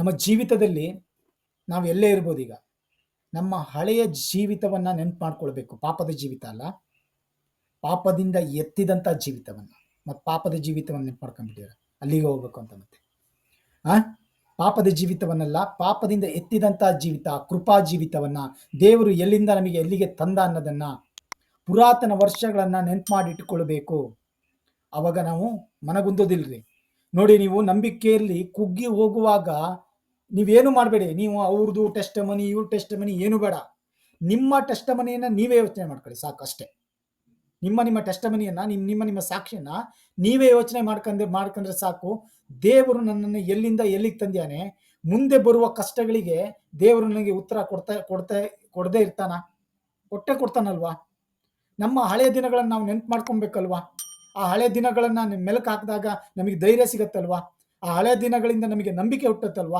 ನಮ್ಮ ಜೀವಿತದಲ್ಲಿ ನಾವು ಎಲ್ಲೇ ಇರ್ಬೋದು ಈಗ, ನಮ್ಮ ಹಳೆಯ ಜೀವಿತವನ್ನು ನೆನ್ಪು ಮಾಡ್ಕೊಳ್ಬೇಕು ಪಾಪದ ಜೀವಿತ ಅಲ್ಲ. ಪಾಪದಿಂದ ಎತ್ತಿದಂಥ ಜೀವಿತವನ್ನು. ಮತ್ತು ಪಾಪದ ಜೀವಿತವನ್ನು ನೆನ್ಪು ಮಾಡ್ಕೊಂಡ್ಬಿಟ್ಟಿದ್ದಾರೆ ಅಲ್ಲಿಗೆ ಹೋಗ್ಬೇಕು ಅಂತ ಮತ್ತೆ. ಆ? ಪಾಪದ ಜೀವಿತವನ್ನಲ್ಲ, ಪಾಪದಿಂದ ಎತ್ತಿದಂಥ ಜೀವಿತ, ಕೃಪಾ ಜೀವಿತವನ್ನು, ದೇವರು ಎಲ್ಲಿಂದ ನಮಗೆ ಎಲ್ಲಿಗೆ ತಂದ ಅನ್ನೋದನ್ನು ಪುರಾತನ ವರ್ಷಗಳನ್ನು ನೆನ್ಪು ಮಾಡಿಟ್ಟುಕೊಳ್ಬೇಕು ಆವಾಗ ನಾವು ಮನಗುಂದೋದಿಲ್ರಿ. ನೋಡಿ ನೀವು ನಂಬಿಕೆಯಲ್ಲಿ ಕುಗ್ಗಿ ಹೋಗುವಾಗ ನೀವೇನು ಮಾಡಬೇಡಿ. ನೀವು ಅವ್ರದ್ದು ಟೆಸ್ಟ್ ಮನಿ ಇವ್ರ ಟೆಸ್ಟ್ ಮನಿ ಏನು ಬೇಡ. ನಿಮ್ಮ ಟೆಸ್ಟ್ ಮನಿಯನ್ನು ನೀವೇ ಯೋಚನೆ ಮಾಡ್ಕೊಳ್ಳಿ, ಸಾಕು ಅಷ್ಟೇ. ನಿಮ್ಮ ನಿಮ್ಮ ಟೆಸ್ಟ್ ಮನಿಯನ್ನು ನಿಮ್ಮ ನಿಮ್ಮ ನಿಮ್ಮ ಸಾಕ್ಷಿಯನ್ನು ನೀವೇ ಯೋಚನೆ ಮಾಡ್ಕೊಂಡೆ, ಮಾಡ್ಕೊಂಡ್ರೆ ಸಾಕು. ದೇವರು ನನ್ನನ್ನು ಎಲ್ಲಿಂದ ಎಲ್ಲಿಗೆ ತಂದ್ಯಾನೆ? ಮುಂದೆ ಬರುವ ಕಷ್ಟಗಳಿಗೆ ದೇವರು ನನಗೆ ಉತ್ತರ ಕೊಡ್ತಾ ಕೊಡ್ತಾ, ಕೊಡದೇ ಇರ್ತಾನ? ಕೊಟ್ಟೆ ಕೊಡ್ತಾನಲ್ವಾ? ನಮ್ಮ ಹಳೆಯ ದಿನಗಳನ್ನು ನಾವು ನೆನ್ಪು ಮಾಡ್ಕೊಬೇಕಲ್ವಾ? ಆ ಹಳೆ ದಿನಗಳನ್ನು ಮೆಲುಕು ಹಾಕಿದಾಗ ನಮಗೆ ಧೈರ್ಯ ಸಿಗತ್ತಲ್ವಾ? ಆ ಹಳೆ ದಿನಗಳಿಂದ ನಮಗೆ ನಂಬಿಕೆ ಹುಟ್ಟುತ್ತಲ್ವಾ?